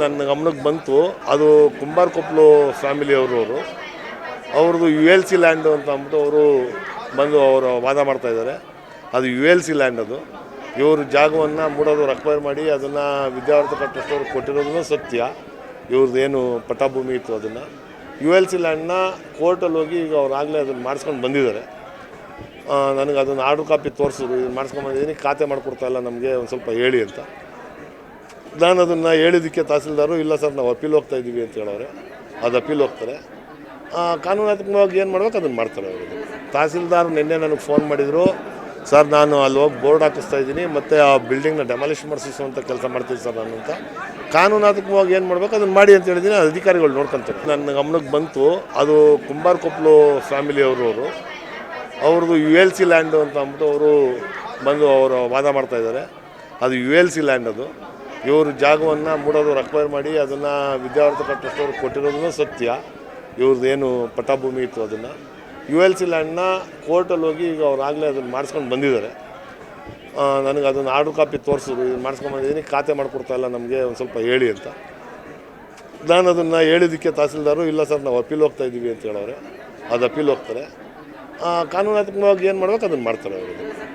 ನನ್ನ ಗಮನಕ್ಕೆ ಬಂತು, ಅದು ಕುಂಬಾರ್ ಕೊಪ್ಪಲು ಫ್ಯಾಮಿಲಿ ಅವರು ಅವ್ರದ್ದು ಯು ಎಲ್ ಸಿ ಲ್ಯಾಂಡ್ ಅಂತ ಅಂದ್ಬಿಟ್ಟು ಅವರು ಬಂದು ಅವರು ವಾದ ಮಾಡ್ತಾ ಇದ್ದಾರೆ. ಅದು ಯು ಎಲ್ ಸಿ ಲ್ಯಾಂಡ್ ಅದು. ಇವರು ಜಾಗವನ್ನು ಮೂಡೋದು ಅಕ್ವೈರ್ ಮಾಡಿ ಅದನ್ನು ವಿದ್ಯಾವರ್ಧಕ ಟ್ರಸ್ಟ್ ಕೊಟ್ಟಿರೋದನ್ನು ಸತ್ಯ. ಇವ್ರದ್ದು ಏನು ಪಟ್ಟಾಭೂಮಿ ಇತ್ತು ಅದನ್ನು. ಯು ಎಲ್ ಸಿ ಲ್ಯಾಂಡ್ನ ಕೋರ್ಟಲ್ಲಿ ಹೋಗಿ ಈಗ ಅವ್ರು ಆಗಲೇ ಅದನ್ನು ಮಾಡಿಸ್ಕೊಂಡು ಬಂದಿದ್ದಾರೆ. ನನಗೆ ಅದನ್ನು ಆರ್ಡ್ರ್ ಕಾಪಿ ತೋರಿಸಿದ್ರು. ಇದನ್ನು ಮಾಡಿಸ್ಕೊಂಡು ಬಂದಿದ್ದೀನಿ. ಖಾತೆ ಮಾಡಿಕೊಡ್ತಾ ಇಲ್ಲ ನಮಗೆ ಒಂದು ಸ್ವಲ್ಪ ಹೇಳಿ ಅಂತ. ನಾನು ಅದನ್ನು ಹೇಳಿದ್ದಕ್ಕೆ ತಹಸೀಲ್ದಾರು, ಇಲ್ಲ ಸರ್, ನಾವು ಅಪೀಲ್ ಹೋಗ್ತಾ ಇದ್ದೀವಿ ಅಂತ ಹೇಳೋರೆ ಅದು ಅಪೀಲ್ ಹೋಗ್ತಾರೆ. ಕಾನೂನಾತ್ಮಕವಾಗಿ ಏನು ಮಾಡ್ಬೇಕು? ಅದನ್ನು ಮಾಡ್ತಾರೆ ಅವರು. ತಹಸೀಲ್ದಾರ್ ನಿನ್ನೆ ನನಗೆ ಫೋನ್ ಮಾಡಿದರು. ಸರ್, ನಾನು ಅಲ್ಲಿ ಹೋಗಿ ಬೋರ್ಡ್ ಹಾಕಿಸ್ತಾ ಇದ್ದೀನಿ, ಮತ್ತು ಆ ಬಿಲ್ಡಿಂಗ್ನ ಡೆಮಾಲಿಷ್ ಮಾಡಿಸುವಂಥ ಕೆಲಸ ಮಾಡ್ತೀನಿ ಸರ್ ನಾನು ಅಂತ. ಕಾನೂನಾತ್ಮಕವಾಗಿ ಏನು ಮಾಡಬೇಕು? ಅದನ್ನು ಮಾಡಿ ಅಂತ ಹೇಳಿದ್ದೀನಿ. ಅಧಿಕಾರಿಗಳು ನೋಡ್ಕೊಂತಾರೆ. ನನ್ನ ಗಮನಕ್ಕೆ ಬಂತು. ಅದು ಕುಂಬಾರ ಕೊಪ್ಪಲು ಅವರು ಅವ್ರದ್ದು ಯು ಎಲ್ ಸಿ ಲ್ಯಾಂಡು ಅಂತ ಅಂದ್ಬಿಟ್ಟು ಅವರು ಬಂದು ಅವರು ವಾದ ಮಾಡ್ತಾ ಇದ್ದಾರೆ. ಅದು ಯು ಎಲ್ ಸಿ ಲ್ಯಾಂಡ್ ಅದು. ಇವರು ಜಾಗವನ್ನು ಮೂಡೋದು ಅಕ್ವೈರ್ ಮಾಡಿ ಅದನ್ನು ವಿದ್ಯಾವರ್ಧಕ ಟ್ರಸ್ಟ್ ಕೊಟ್ಟಿರೋದನ್ನು ಸತ್ಯ. ಇವ್ರದ್ದು ಏನು ಇತ್ತು ಅದನ್ನು. ಯು ಎಲ್ ಸಿ ಲ್ಯಾಂಡ್ನ ಕೋರ್ಟಲ್ಲಿ ಹೋಗಿ ಈಗ ಅವ್ರು ಆಗಲೇ ಅದನ್ನು ಮಾಡಿಸ್ಕೊಂಡು ಬಂದಿದ್ದಾರೆ ನನಗೆ ಅದನ್ನು ಆರ್ಡ್ರ್ ಕಾಪಿ ತೋರಿಸಿದ್ರು. ಇದನ್ನು ಮಾಡಿಸ್ಕೊಂಡು ಬಂದಿದ್ದೀನಿ ಖಾತೆ ಮಾಡಿಕೊಡ್ತಾ ಇಲ್ಲ ನಮಗೆ, ಒಂದು ಸ್ವಲ್ಪ ಹೇಳಿ ಅಂತ. ನಾನು ಅದನ್ನು ಹೇಳಿದ್ದಕ್ಕೆ ತಹಸೀಲ್ದಾರು, ಇಲ್ಲ ಸರ್, ನಾವು ಅಪೀಲ್ ಹೋಗ್ತಾ ಇದ್ದೀವಿ ಅಂತ ಹೇಳೋರೆ ಅದು ಅಪೀಲ್ ಹೋಗ್ತಾರೆ. ಕಾನೂನಾತ್ಮಕವಾಗಿ ಏನು ಮಾಡ್ಬೇಕು, ಅದನ್ನು ಮಾಡ್ತಾರೆ ಅವರು.